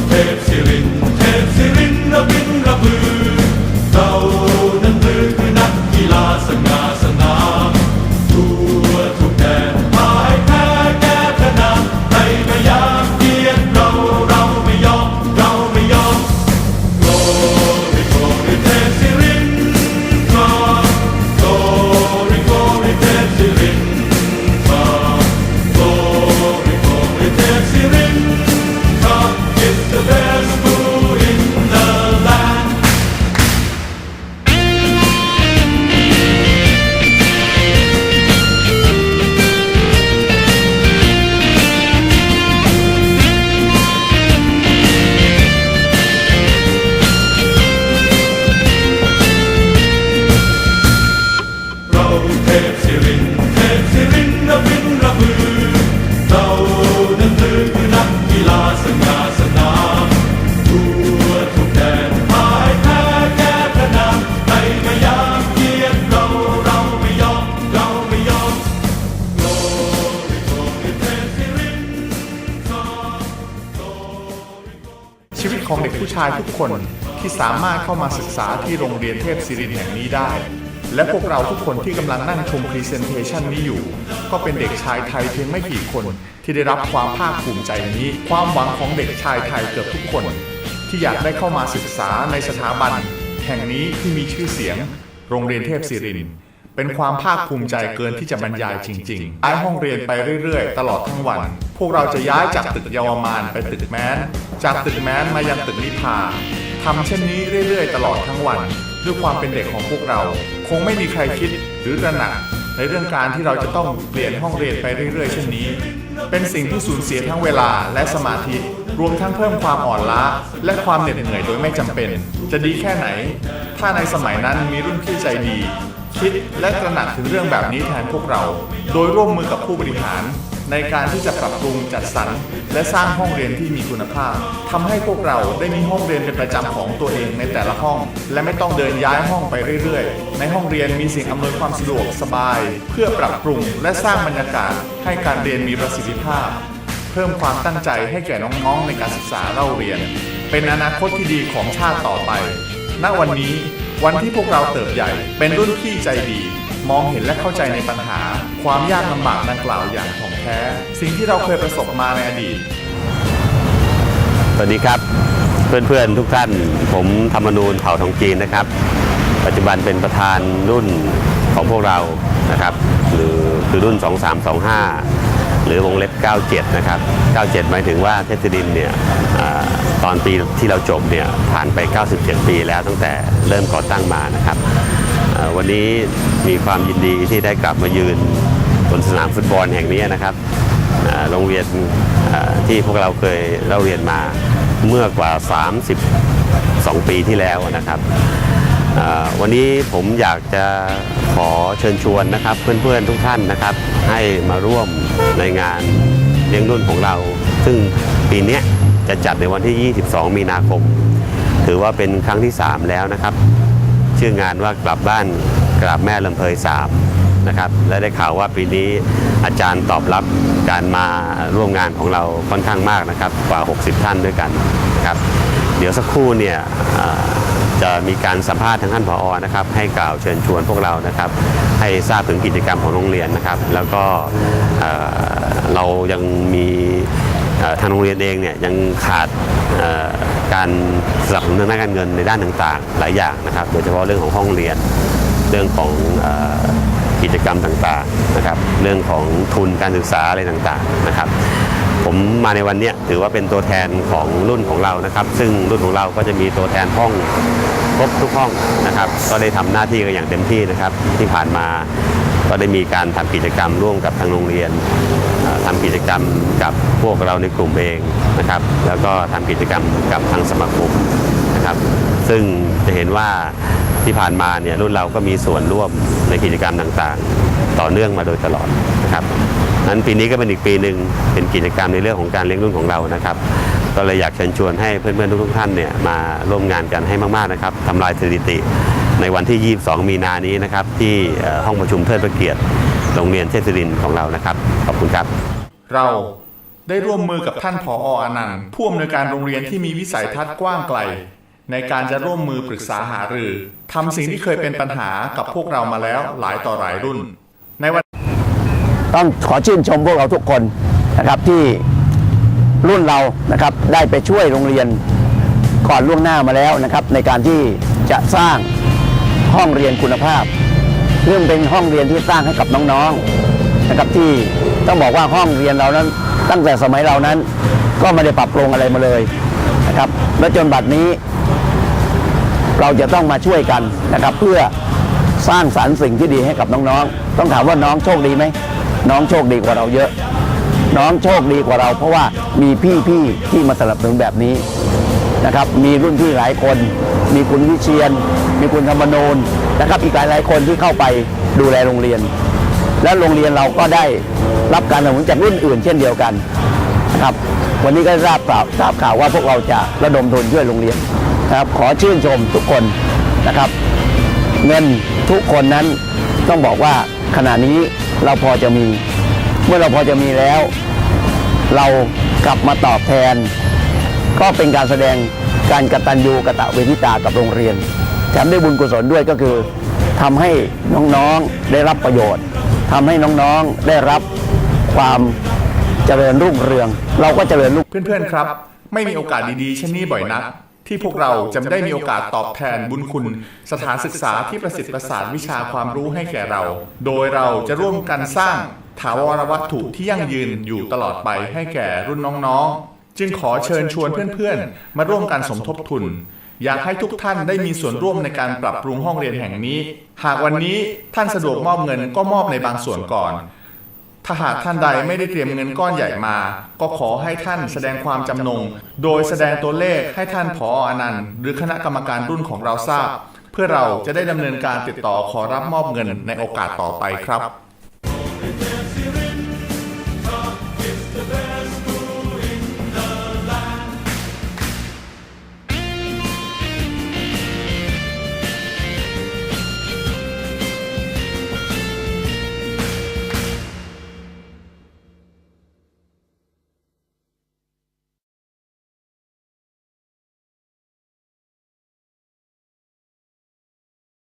It's ชีวิตของเด็กผู้ชายทุกคนที่สามารถเข้ามาศึกษาที่โรงเรียนเทพศิรินแห่งนี้ได้ และพวกเราทุกคนที่กำลังนั่งชมพรีเซนเทชันนี้อยู่ ก็เป็นเด็กชายไทยเพียงไม่กี่คนที่ได้รับความภาคภูมิใจนี้ ความหวังของเด็กชายไทยเกือบทุกคน ที่อยากได้เข้ามาศึกษาในสถาบัน แห่งนี้ที่มีชื่อเสียง โรงเรียนเทพศิรินทร์ เป็นความภาคภูมิใจเกินที่จะบรรยายจริงๆย้ายห้องเรียนไปเรื่อยๆ ตลอดทั้งวัน พวกเราจะย้ายจากตึกเยาวมานไปตึกแมนจากตึกแมนมายังตึกนิพาทำเช่นนี้เรื่อยๆ ตลอดทั้งวันด้วยความเป็นเด็กของพวกเรา คงไม่มีใครคิดหรือตระหนักในเรื่องการที่เราจะต้องเปลี่ยนห้องเรียนไปเรื่อยๆ เช่นนี้ เป็นสิ่งที่สูญเสียทั้งเวลาและสมาธิ รวมทั้งเพิ่มความอ่อนล้า และความเหน็ดเหนื่อยโดยไม่จำเป็น จะดีแค่ไหน ถ้าในสมัยนั้นมีรุ่นพี่ใจดี คิดและตระหนักถึงเรื่องแบบนี้แทนพวกเรา โดยร่วมมือกับผู้บริหาร ในการที่จะปรับปรุงจัดสรร และสร้างห้องเรียนที่มีคุณภาพทำให้พวกเราได้มีห้องเรียนเป็นประจำของตัวเองในแต่ละห้อง และไม่ต้องเดินย้ายห้องไปเรื่อยๆ ในห้องเรียนมีสิ่งอำนวยความสะดวกสบาย เพื่อปรับปรุงและสร้างบรรยากาศ ให้การเรียนมีประสิทธิภาพ เพิ่มความตั้งใจให้แก่น้องๆในการศึกษาเล่าเรียน เป็นอนาคตที่ดีของชาติต่อไป ณวันนี้ วันที่พวกเราเติบใหญ่ เป็นรุ่นพี่ใจดี มองเห็นและเข้าใจในปัญหา ความยากลำบากดังกล่าวอย่างถ่องแท้ สิ่งที่เราเคยประสบมาในอดีต สวัสดีครับเพื่อนๆทุกท่าน ผมธรรมนูญเผ่าทองจีนนะครับ ปัจจุบันเป็นประธานรุ่นของพวกเรานะครับ หรือคือรุ่น 2325 หรือวงเล็บ 97 นะครับ 97 หมายถึงว่าเทศดินเนี่ย ตอนปีที่เราจบเนี่ยผ่านไป 97 ปีแล้วตั้งแต่เริ่มก่อตั้งมานะครับ วันนี้มีความยินดีที่ได้กลับมายืนบนสนามฟุตบอลแห่งนี้นะครับโรงเรียนที่พวกเราเคยเล่าเรียนมาเมื่อกว่า 32 ปีที่แล้วนะครับวันนี้ผมอยากจะขอเชิญชวนนะครับ เพื่อนๆทุกท่านนะครับ ให้มาร่วมในงานเลี้ยงรุ่นของเรา ซึ่งปีนี้ จะจัดในวันที่ 22 มีนาคม ถือว่าเป็นครั้งที่ 3 แล้วนะครับ ชื่องานว่ากลับบ้านกราบแม่ลำเพยสามนะครับและได้ข่าวว่าปีนี้อาจารย์ตอบรับการมาร่วมงานของเราค่อนข้างมากนะครับ กว่า 60 ท่านด้วยกันนะครับ เดี๋ยวสักครู่เนี่ยจะมีการสัมภาษณ์ทางท่านผอนะครับ ให้กล่าวเชิญชวนพวกเรานะครับ ให้ทราบถึงกิจกรรมของโรงเรียนนะครับ แล้วก็เรายังมี ทางโรงเรียนเองเนี่ยยังขาดการสนับสนุนทางด้านการเงินในด้านต่างๆ หลายอย่างนะครับ โดยเฉพาะเรื่องของห้องเรียน เรื่องของกิจกรรมต่างๆนะครับ เรื่องของทุนการศึกษาอะไรต่างๆนะครับ ผมมาในวันนี้ถือว่าเป็นตัวแทนของรุ่นของเรานะครับ ซึ่งรุ่นของเราก็จะมีตัวแทนห้องครบทุกห้องนะครับ ก็ได้ทำหน้าที่กันอย่างเต็มที่นะครับ ที่ผ่านมาก็ได้มีการทำกิจกรรมร่วมกับทางโรงเรียน กิจกรรมกับพวกเราในกลุ่มเองนะครับ แล้วก็ทำกิจกรรมกับทางสมาคมนะครับ ซึ่งจะเห็นว่าที่ผ่านมาเนี่ยรุ่นเราก็มีส่วนร่วมในกิจกรรมต่างๆ ต่อเนื่องมาโดยตลอดนะครับนั้นปีนี้ก็เป็นอีกปีหนึ่งเป็นกิจกรรมในเรื่องของการเลี้ยงรุ่นของเรานะครับ ก็เลยอยากเชิญชวนให้เพื่อนๆทุกๆท่านเนี่ยมาร่วมงานกันให้มากๆนะครับทำลายสถิติในวันที่ 22 มีนานี้นะครับ ที่ห้องประชุมเทิดพระเกียรติโรงเรียนเทศรินของเรานะครับ ขอบคุณครับ เราได้ร่วมมือกับท่านผออนันต์ผู้อำนวยการโรงเรียนที่มีวิสัยทัศน์กว้างไกล ในการจะร่วมมือปรึกษาหารือทำสิ่งที่เคยเป็นปัญหากับพวกเรามาแล้วหลายต่อหลายรุ่น ในวันต้องขอชื่นชมพวกเราทุกคนนะครับที่รุ่นเรานะครับได้ไปช่วยโรงเรียนก่อนล่วงหน้ามาแล้วนะครับ ในการที่จะสร้างห้องเรียนคุณภาพ เรื่องเป็นห้องเรียนที่สร้างให้กับน้องๆ นะครับที่ต้องบอกว่าห้องเรียนเรานั้น ตั้งแต่สมัยเรานั้น ก็ไม่ได้ปรับปรุงอะไรมาเลยนะครับและจนบัดนี้ เราจะต้องมาช่วยกันนะครับ เพื่อสร้างสรรค์สิ่งที่ดีให้กับน้องๆ ต้องถามว่าน้องโชคดีไหมน้องโชคดีกว่าเราเยอะ น้องโชคดีกว่าเรา เพราะว่ามีพี่ๆที่มาสนับสนุนแบบนี้นะครับ มีรุ่นพี่หลายคน มีคุณวิเชียน มีคุณธรรมนูนนะครับ อีกหลายๆคนที่เข้าไปดูแลโรงเรียน และโรงเรียนเราก็ได้รับการสนับสนุนจากรุ่นอื่นเช่นเดียวกันนะครับวันนี้ก็ทราบข่าวทราบข่าวว่าพวกเราจะระดมทุนช่วยโรงเรียนนะครับขอชื่นชมทุกคนนะครับ เงินทุกคนนั้นต้องบอกว่าขณะนี้เราพอจะมี เมื่อเราพอจะมีแล้ว เรากลับมาตอบแทน ก็เป็นการแสดงการกตัญญูกะตะเวทิตากับโรงเรียนแถมได้บุญกุศลด้วยก็คือทำให้น้องๆได้รับประโยชน์ ทำให้น้องๆได้รับความเจริญรุ่งเรือง เราก็เจริญรุ่ง เพื่อนๆครับ ไม่มีโอกาสดีๆเช่นนี้บ่อยนัก ที่พวกเราจะไได้มีโอกาสตอบแทนบุญคุณ สถานศึกษาที่ประสิทธิ์ประสานวิชาความรู้ให้แก่เรา โดยเราจะร่วมกันสร้างถาวรวัตถุที่ยั่งยืนอยู่ตลอดไปให้แก่รุ่นน้องๆ จึงขอเชิญชวนเพื่อนๆ มาร่วมกันสมทบทุน อยากให้ทุกท่านได้มีส่วนร่วมในการปรับปรุงห้องเรียนแห่งนี้ หากวันนี้ท่านสะดวกมอบเงินก็มอบในบางส่วนก่อน ถ้าหากท่านใดไม่ได้เตรียมเงินก้อนใหญ่มา ก็ขอให้ท่านแสดงความจำนง โดยแสดงตัวเลขให้ท่านผออนันต์ หรือคณะกรรมการรุ่นของเราทราบ เพื่อเราจะได้ดำเนินการติดต่อขอรับมอบเงินในโอกาสต่อไปครับ